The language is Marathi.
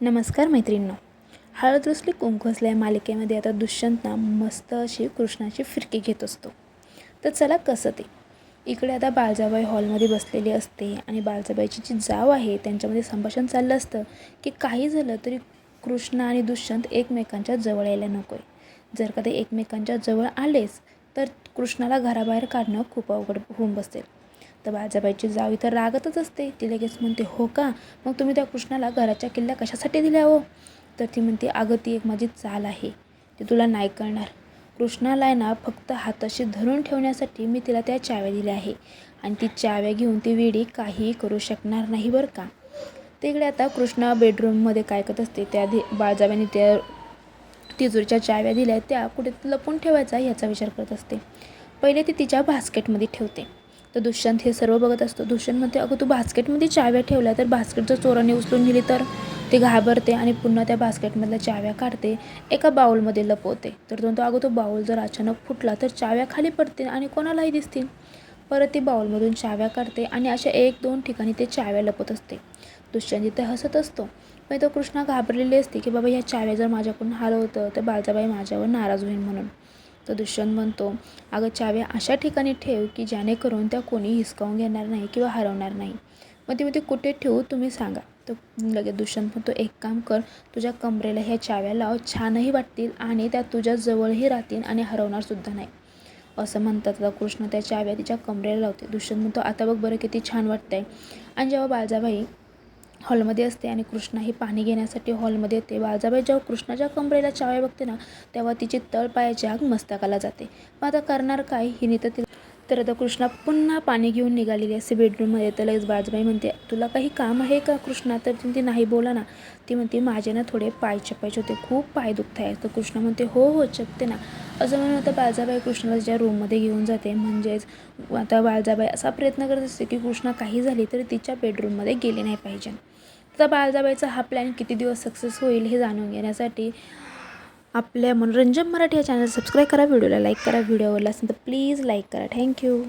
नमस्कार मैत्रिणींनो. हळद रुसली कुंकसल्या या मालिकेमध्ये आता दुष्यंतना मस्त अशी कृष्णाची फिरकी घेत असतो. तर चला कसं ते? इकडे आता बाळजाबाई हॉलमध्ये बसलेली असते आणि बाळजाबाईची जी जाव आहे त्यांच्यामध्ये संभाषण चाललं असतं की काही झालं तरी कृष्ण आणि दुष्यंत एकमेकांच्या जवळ यायला नको आहे जर का ते एकमेकांच्या जवळ आलेच तर कृष्णाला घराबाहेर काढणं खूप अवघड होऊन बसेल. तर बाळजाबाईची जाव इथं रागतच असते. ती लगेच म्हणते हो का? मग तुम्ही त्या कृष्णाला घराच्या किल्ल्या कशासाठी दिल्या हो? तर ती म्हणते अगं ती एक माझी चाल आहे. ती तुला नाही कळणार. कृष्णाला आहे ना फक्त हाताशी धरून ठेवण्यासाठी मी तिला त्या चाव्या दिल्या आहे. आणि ती चाव्या घेऊन ती वेडी काहीही करू शकणार नाही बरं का? तिकडे आता कृष्णा बेडरूममध्ये काय करत असते. त्या दि बाळजाबाईने त्या तिजोरीच्या चाव्या दिल्या त्या कुठे लपून ठेवायचा याचा विचार करत असते. पहिले ती तिच्या बास्केटमध्ये ठेवते. तर दुष्यंत हे सर्व बघत असतो. दुष्यंत म्हणते अगं तू बास्केटमध्ये चाव्या ठेवल्या तर बास्केट जर चोराने उचलून नेली तर ती घाबरते आणि पुन्हा त्या बास्केटमधल्या चाव्या काढते एका बाऊलमध्ये लपवते. तर तो अगं तो बाऊल जर अचानक फुटला तर चाव्या खाली पडतील आणि कोणालाही दिसतील. परत ती बाऊलमधून चाव्या काढते आणि अशा एक दोन ठिकाणी ते चाव्या लपत असते. दुष्यंत इथे हसत असतो. पण तो कृष्णा घाबरलेली असते की बाबा ह्या चाव्या जर माझ्याकडून हलवतं तर बाळजाबाई माझ्यावर नाराज होईल म्हणून. तर दुष्यंत म्हणतो अगं चाव्या अशा ठिकाणी ठेव की जेणेकरून त्या कोणी हिसकावून घेणार नाही किंवा हरवणार नाही. मग ती म्हणते कुठे ठेवू तुम्ही सांगा. तर लगेच दुष्यंत म्हणतो एक काम कर तुझ्या कमरेला ह्या चाव्या लाव छानही वाटतील आणि त्या तुझ्या जवळही राहतील आणि हरवणारसुद्धा नाही. असं म्हणतात आता कृष्ण त्या चाव्या तिच्या कमरेला लावते. दुष्यंत म्हणतो आता बघ बरं किती छान वाटतंय. आणि जेव्हा बाळजाबाई हॉलमध्ये असते आणि कृष्णा ही पाणी घेण्यासाठी हॉलमध्ये येते. बाळजाबाई जेव्हा कृष्णाच्या कमरेला चाव्या बघते ना तेव्हा तिची तळपायाची आग मस्तकाला जाते. मग आता करणार काय? हिने तर तिला तर आता कृष्णा पुन्हा पाणी घेऊन निघालेली असते बेडरूममध्ये तर लगेच बाळजाबाई म्हणते तुला काही काम आहे का कृष्णा? तर ती नाही बोला ना. ती म्हणते माझे ना थोडे पाय चपायचे होते. खूप पाय दुखत आहे तर कृष्णा म्हणते हो हो चपते ना. असं म्हणून आता बाळजाबाई कृष्णाला ज्या रूममध्ये घेऊन जाते म्हणजेच आता बाळजाबाई असा प्रयत्न करत असते की कृष्णा काही झाली तरी तिच्या बेडरूममध्ये गेली नाही पाहिजे. तर बाळजाबाईचा हा प्लॅन किती दिवस सक्सेस होईल हे जाणून घेण्यासाठी आपल्या मनोरंजन मराठी या चॅनल सबस्क्राईब करा व्हिडिओला लाईक करा व्हिडिओ आवडला असेल तर प्लीज लाईक करा. थँक्यू